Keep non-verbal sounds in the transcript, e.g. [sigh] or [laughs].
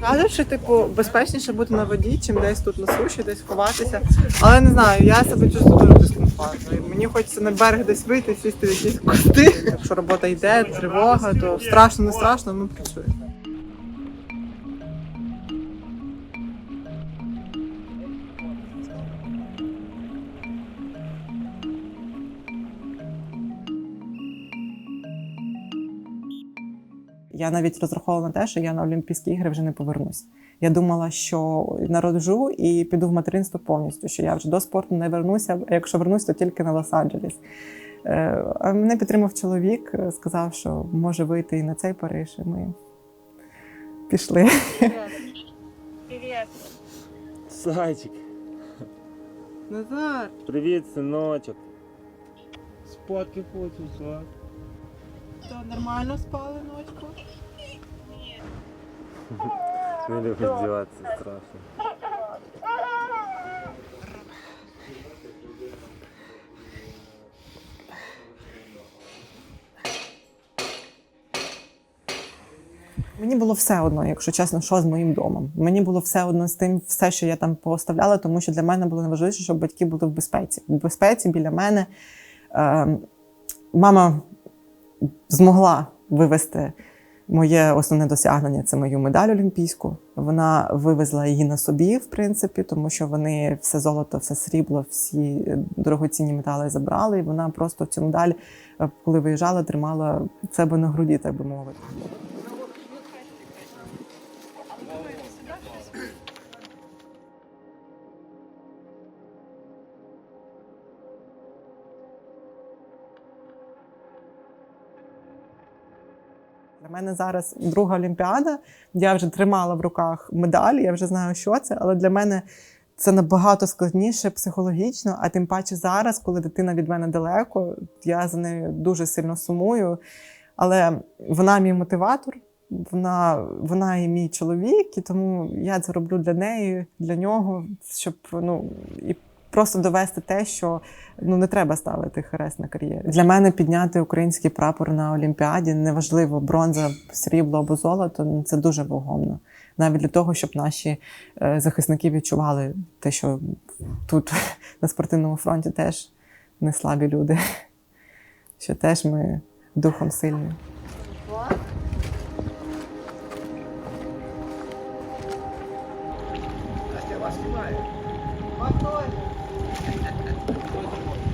Кажуть, що типу безпечніше бути на воді, чим десь тут на суші, десь ховатися. Але не знаю, я себе чувствую дуже дискомфортно. І Мені хочеться на берег десь вийти, сісти в якісь кусти. Якщо робота йде, тривога, то страшно, не страшно, ми працюємо. Я навіть розраховувала на те, що я на Олімпійські ігри вже не повернусь. Я думала, що народжу і піду в материнство повністю, що я вже до спорту не вернуся, а якщо вернусь, то тільки на Лос-Анджелес. Е, А мене підтримав чоловік, е, сказав, що може вийти і на цей Париж, і ми пішли. Привет. Зайчик, Назар! привіт, синочок. Спадки хочеться. Що, нормально спали ночку? Не любить здіватися страшно. Мені було все одно, якщо чесно, що з моїм домом. Мені було все одно з тим, все, що я там поставляла, тому що для мене було найважливіше, щоб батьки були в безпеці. В безпеці біля мене. Е, мама змогла вивести моє основне досягнення це мою медаль олімпійську. Вона вивезла її на собі, в принципі, тому що вони все золото, все срібло, всі дорогоцінні метали забрали. І вона просто цю медаль, е, коли виїжджала, тримала себе на груді, так би мовити. Для мене зараз друга олімпіада. Я вже тримала в руках медаль, я вже знаю, що це, але для мене це набагато складніше психологічно, а тим паче зараз, коли дитина від мене далеко, я за нею дуже сильно сумую. Але вона мій мотиватор, вона, вона і мій чоловік, і тому я це роблю для неї, для нього, щоб ну і просто довести те, що ну не треба ставити хрест на кар'єрі. Для мене підняти український прапор на Олімпіаді неважливо бронза, срібло або золото ну, це дуже вагомно. Навіть для того, щоб наші е, захисники відчували те, що тут [laughs] на спортивному фронті теж не слабі люди, [laughs] що теж ми духом сильні. Настя, вас снимает. Повторь. どうぞ。